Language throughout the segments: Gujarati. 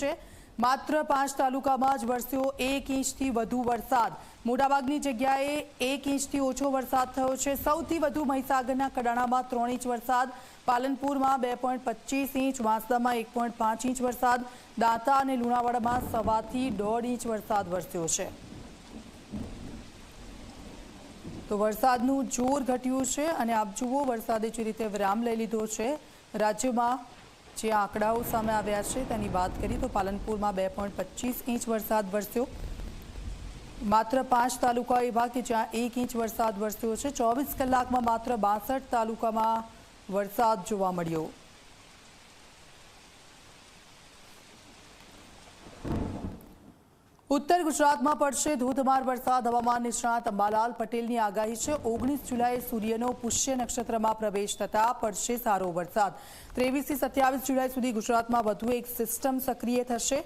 છે. માત્ર પાંચ તાલુકામાં જ વરસ્યો એક ઇંચથી વધુ વરસાદ. મોટાભાગની જગ્યાએ એક ઇંચથી ઓછો વરસાદ થયો છે. સૌથી વધુ મહીસાગરના કડાણામાં ત્રણ ઇંચ વરસાદ, પાલનપુરમાં બે પોઈન્ટ પચીસ ઇંચ, વાંસદામાં એક પોઈન્ટ પાંચ ઇંચ વરસાદ, દાંતા અને લુણાવાડામાં સવાથી દોઢ ઇંચ વરસાદ વરસ્યો છે. તો વરસાદનું જોર ઘટ્યું છે અને આપ જુઓ, વરસાદે જે રીતે વિરામ લઈ લીધો છે, રાજ્યમાં જે આંકડાઓ સામે આવ્યા છે તેની વાત કરીએ તો પાલનપુરમાં બે ઇંચ વરસાદ વરસ્યો. માત્ર પાંચ તાલુકા એવા કે જ્યાં એક ઇંચ વરસાદ વરસ્યો છે. ચોવીસ કલાકમાં માત્ર બાસઠ તાલુકામાં વરસાદ જોવા મળ્યો. ઉત્તર ગુજરાતમાં પડશે ધોધમાર વરસાદ. હવામાન નિષ્ણાત અંબાલાલ પટેલની આગાહી છે. ઓગણીસ જુલાઈએ સૂર્યનો પુષ્ય નક્ષત્રમાં પ્રવેશ થતા પડશે સારો વરસાદ. ત્રેવીસથી સત્યાવીસ જુલાઈ સુધી ગુજરાતમાં વધુ એક સિસ્ટમ સક્રિય થશે.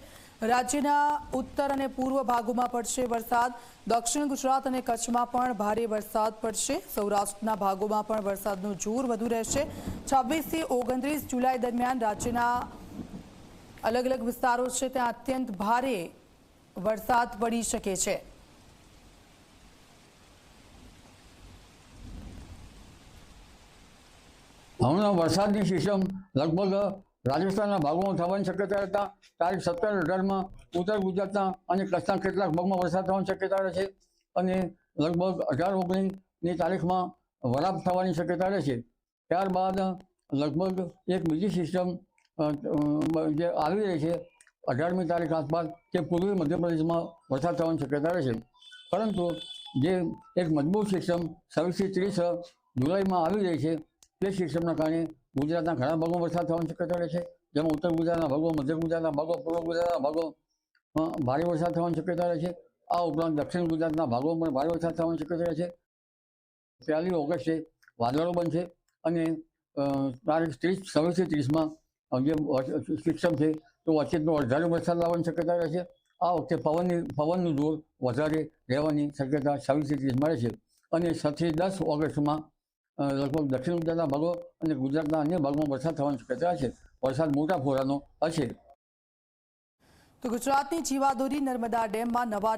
રાજ્યના ઉત્તર અને પૂર્વ ભાગોમાં પડશે વરસાદ. દક્ષિણ ગુજરાત અને કચ્છમાં પણ ભારે વરસાદ પડશે. સૌરાષ્ટ્રના ભાગોમાં પણ વરસાદનું જોર વધુ રહેશે. છવ્વીસથી ઓગણત્રીસ જુલાઈ દરમિયાન રાજ્યના અલગ અલગ વિસ્તારો છે. ત્યાં અત્યંત ભારે વરસાદ પડી શકે છે. હમણાં વરસાદની સિસ્ટમ લગભગ રાજસ્થાનના ભાગોમાં થવાની શક્યતા રહેતા તારીખ સત્તર અઢારમાં ઉત્તર ગુજરાતના અને કચ્છના કેટલાક ભાગમાં વરસાદ થવાની શક્યતા રહે છે અને લગભગ અઢાર ઓગણીસની તારીખમાં વરાપ થવાની શક્યતા રહે છે. ત્યારબાદ લગભગ એક બીજી સિસ્ટમ જે આવી રહી છે અઢારમી તારીખ આસપાસ કે પૂર્વી મધ્યપ્રદેશમાં વરસાદ થવાની શક્યતા રહે છે. પરંતુ જે એક મજબૂત સિસ્ટમ છવ્વીસથી ત્રીસ જુલાઈમાં આવી રહી છે, તે સિસ્ટમના કારણે ગુજરાતના ઘણા ભાગોમાં વરસાદ થવાની શક્યતા રહે છે. જેમાં ઉત્તર ગુજરાતના ભાગો, મધ્ય ગુજરાતના ભાગો, પૂર્વ ગુજરાતના ભાગો ભારે વરસાદ થવાની શક્યતા રહે છે. આ ઉપરાંત દક્ષિણ ગુજરાતના ભાગોમાં પણ ભારે વરસાદ થવાની શક્યતા રહે છે. પહેલી ઓગસ્ટે વાદળો બનશે અને તારીખ ત્રીસ, છવ્વીસથી ત્રીસમાં જે સિસ્ટમ છે તો વચ્ચેનો વધારે વરસાદ લાવવાની શક્યતા રહેશે આ વખતે પવનની, પવનનું જોર વધારે રહેવાની શક્યતા છવ્વીસથી મળે છે. અને છથી દસ ઓગસ્ટમાં લગભગ દક્ષિણ ગુજરાતના ભાગો અને ગુજરાતના અન્ય ભાગમાં વરસાદ થવાની શક્યતા છે. વરસાદ મોટા ફોરાનો હશે. તો ગુજરાતની જીવાદોરી નર્મદા ડેમમાં નવા